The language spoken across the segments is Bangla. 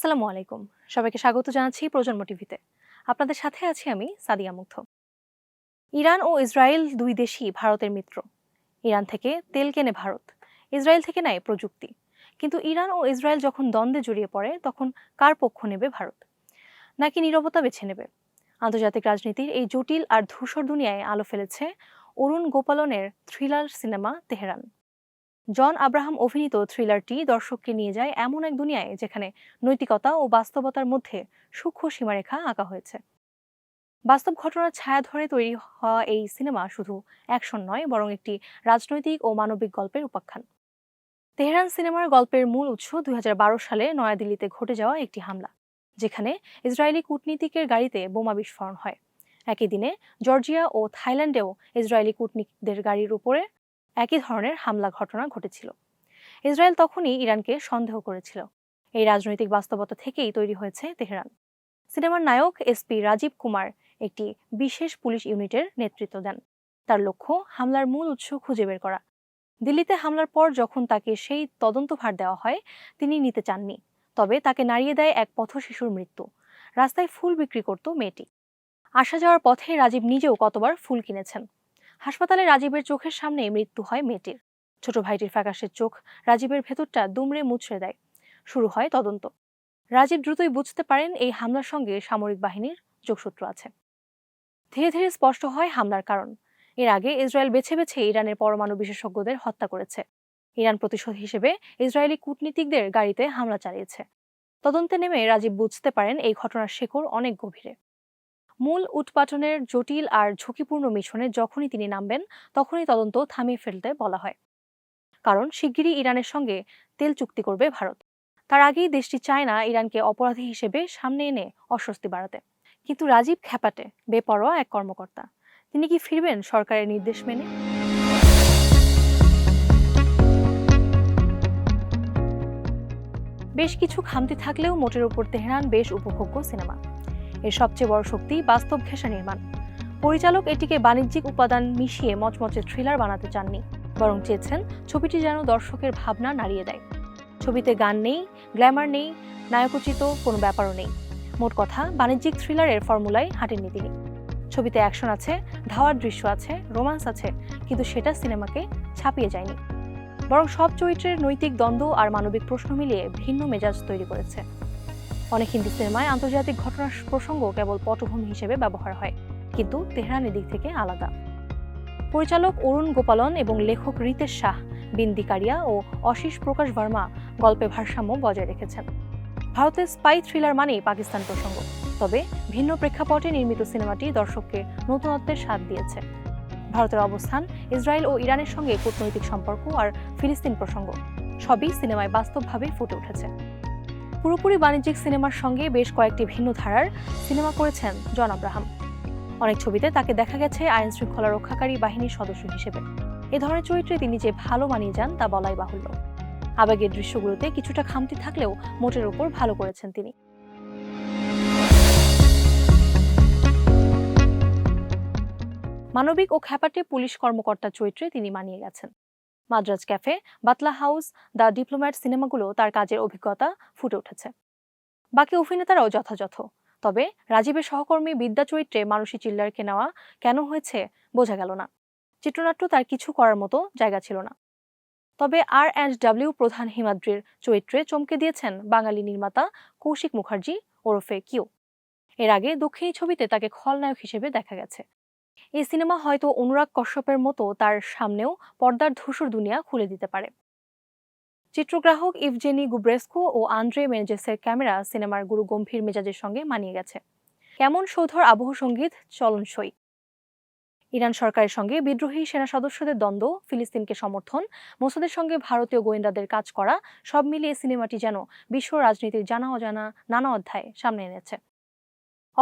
আসসালামু আলাইকুম। সবাইকে স্বাগত জানাচ্ছি প্রজন্ম টিভিতে। আপনাদের সাথে আছি আমি সাদিয়া মুগ্ধ। ইরান ও ইসরায়েল দুই দেশই ভারতের মিত্র। ইরান থেকে তেল কেনে ভারত। ইসরায়েল থেকে নেয় প্রযুক্তি। কিন্তু ইরান ও ইসরায়েল যখন দ্বন্দ্বে জড়িয়ে পড়ে, তখন কার পক্ষ নেবে ভারত? নাকি নীরবতা বেছে নেবে? আন্তর্জাতিক রাজনীতির এই জটিল আর ধূসর দুনিয়ায় আলো ফেলেছে Arun গোপালনের thriller cinema Tehran. John Abraham অভিনীত থ্রিলারটি দর্শককে নিয়ে যায় এমন এক দুনিয়ায় যেখানে নৈতিকতা ও বাস্তবতার মধ্যে সূক্ষ্ম সীমারেখা আঁকা হয়েছে। বাস্তব ঘটনার ছায়া ধরে তৈরি হওয়া এই সিনেমা শুধু অ্যাকশন নয়, বরং একটি রাজনৈতিক ও মানবিক গল্পের উপাখ্যান। তেহরান সিনেমার গল্পের মূল উৎস দুই হাজার বারো সালে নয়াদিল্লিতে ঘটে যাওয়া একটি হামলা, যেখানে ইসরায়েলি কূটনীতিকের গাড়িতে বোমা বিস্ফোরণ হয়। একই দিনে জর্জিয়া ও থাইল্যান্ডেও ইসরায়েলি কূটনীতিকদের গাড়ির উপরে একই ধরনের হামলা ঘটনা ঘটেছিল। ইসরায়েল তখনই ইরানকে সন্দেহ করেছিল। এই রাজনৈতিক বাস্তবতা থেকেই তৈরি হয়েছে তেহরান। সিনেমার নায়ক এসপি রাজীব কুমার একটি বিশেষ পুলিশ ইউনিটের নেতৃত্ব দেন। তার লক্ষ্য, হামলার মূল উৎস খুঁজে বের করা। দিল্লিতে হামলার পর যখন তাকে সেই তদন্তভার দেওয়া হয়, তিনি নিতে চাননি। তবে তাকে নাড়িয়ে দেয় এক পথ শিশুর মৃত্যু। রাস্তায় ফুল বিক্রি করত মেয়েটি। আসা যাওয়ার পথে রাজীব নিজেও কতবার ফুল কিনেছেন। হাসপাতালে রাজীবের চোখের সামনে মৃত্যু হয় মেয়েটির। ছোট ভাইটির ফ্যাকাশের চোখ রাজীবের ভেতরটা দুমড়ে মুচড়ে দেয়। শুরু হয় তদন্ত। রাজীব দ্রুতই বুঝতে পারেন এই হামলার সঙ্গে সামরিক বাহিনীর যোগসূত্র আছে। ধীরে ধীরে স্পষ্ট হয় হামলার কারণ। এর আগে ইসরায়েল বেছে বেছে ইরানের পরমাণু বিশেষজ্ঞদের হত্যা করেছে। ইরান প্রতিশোধ হিসেবে ইসরায়েলি কূটনীতিকদের গাড়িতে হামলা চালিয়েছে। তদন্তে নেমে রাজীব বুঝতে পারেন এই ঘটনার শেকড় অনেক গভীরে। মূল উৎপাটনের জটিল আর ঝুঁকিপূর্ণ মিশনে যখনই তিনি নামবেন, তখনই তদন্ত থামিয়ে ফেলতে বলা হয়। কারণ শিগগিরই ইরানের সঙ্গে তেল চুক্তি করবে ভারত। তার আগেই দেশটি চায় না ইরানকে অপরাধী হিসেবে সামনে এনে অস্বস্তি বাড়াতে। কিন্তু রাজীব খ্যাপাটে, বেপরোয়া এক কর্মকর্তা। তিনি কি ফিরবেন সরকারের নির্দেশ মেনে? বেশ কিছু খামতি থাকলেও মোটের উপর তেহরান বেশ উপভোগ্য সিনেমা। এর সবচেয়ে বড় শক্তি বাস্তব ঘেঁষা নির্মাণ। পরিচালক এটিকে বাণিজ্যিক উপাদান মিশিয়ে মচমচে থ্রিলার বানাতে চাননি, বরং চেয়েছেন ছবিটি যেন দর্শকের ভাবনা নাড়িয়ে দেয়। ছবিতে গান নেই, গ্ল্যামার নেই, নায়কোচিত কোনো ব্যাপারও নেই। মোট কথা, বাণিজ্যিক থ্রিলারের ফর্মুলায় হাঁটেননি তিনি। ছবিতে অ্যাকশন আছে, ধাওয়ার দৃশ্য আছে, রোমান্স আছে, কিন্তু সেটা সিনেমাকে ছাপিয়ে যায়নি। বরং সব চরিত্রের নৈতিক দ্বন্দ্ব আর মানবিক প্রশ্ন মিলিয়ে ভিন্ন মেজাজ তৈরি করেছে। অনেক হিন্দি সিনেমায় আন্তর্জাতিক ঘটনার প্রসঙ্গ কেবল পটভূমি হিসেবে ব্যবহার হয়, কিন্তু তেহরান এদিক থেকে আলাদা। পরিচালক অরুণ গোপালন এবং লেখক রিতেশ শাহ বিন্দিকারিয়া ও অশিস প্রকাশ ভার্মা গল্পে ভারসাম্য বজায় রেখেছেন। ভারতের স্পাই থ্রিলার মানেই পাকিস্তান প্রসঙ্গ, তবে ভিন্ন প্রেক্ষাপটে নির্মিত সিনেমাটি দর্শককে নতুনত্বের স্বাদ দিয়েছে। ভারতের অবস্থান, ইসরায়েল ও ইরানের সঙ্গে কূটনৈতিক সম্পর্ক আর ফিলিস্তিন প্রসঙ্গ, সবই সিনেমায় বাস্তবভাবে ফুটে উঠেছে। পুরোপুরি বাণিজ্যিক সিনেমার সঙ্গে বেশ কয়েকটি ভিন্ন ধারার সিনেমা করেছেন জন আব্রাহাম। অনেক ছবিতে তাকে দেখা গেছে আইন শৃঙ্খলা রক্ষাকারী বাহিনীর সদস্য হিসেবে। এ ধরনের চরিত্রে তিনি যে ভালো মানিয়ে যান তা বলাই বাহুল্য। আবেগের দৃশ্যগুলোতে কিছুটা খামতি থাকলেও মোটের উপর ভালো করেছেন তিনি। মানবিক ও খ্যাপাটে পুলিশ কর্মকর্তার চরিত্রে তিনি মানিয়ে গেছেন। Madras cafe, Batla house, the diplomat সিনেমাগুলো তার কাজের অভিজ্ঞতা ফুটে উঠেছে। বাকি অভিনেতারাও যথাযথ। তবে রাজীবের সহকর্মী বিদ্যা চরিত্রে মানসী চিল্লারকে নেওয়া কেন হয়েছে বোঝা গেল না। চিত্রনাট্য তার কিছু করার মতো জায়গা ছিল না। তবে আর অ্যান্ড ডাব্লিউ প্রধান হিমাদ্রির চরিত্রে চমকে দিয়েছেন বাঙালি নির্মাতা কৌশিক মুখার্জি ওরফে কিউ। এর আগে দক্ষিণী ছবিতে তাকে খলনায়ক হিসেবে দেখা গেছে। এই সিনেমা হয়তো অনুরাগ কশ্যপের মতো তার সামনেও পর্দার ধূসর দুনিয়া খুলে দিতে পারে। চিত্রগ্রাহক ইভজেনি গুব্রেস্কো ও আন্দ্রে মেনেজেসের ক্যামেরা সিনেমার গুরু গম্ভীর মেজাজের সঙ্গে মানিয়ে গেছে। কেমন সৌধর আবহ সংগীত চলনসই ইরান সরকারের সঙ্গে বিদ্রোহী সেনা সদস্যদের দ্বন্দ্ব, ফিলিস্তিনকে সমর্থন, মোসাদের সঙ্গে ভারতীয় গোয়েন্দাদের কাজ করা, সব মিলিয়ে সিনেমাটি যেন বিশ্ব রাজনীতির জানা অজানা, নানা অধ্যায় সামনে এনেছে।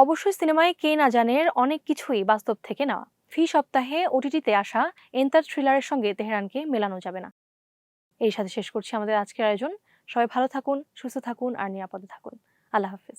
অবশ্যই সিনেমায় কে না জানের অনেক কিছুই বাস্তব থেকে নেওয়া। ফি সপ্তাহে ওটিটিতে আসা এন্টার থ্রিলারের সঙ্গে তেহরানকে মেলানো যাবে না। এই সাথে শেষ করছি আমাদের আজকের আয়োজন। সবাই ভালো থাকুন, সুস্থ থাকুন আর নিরাপদে থাকুন। আল্লাহ হাফিজ।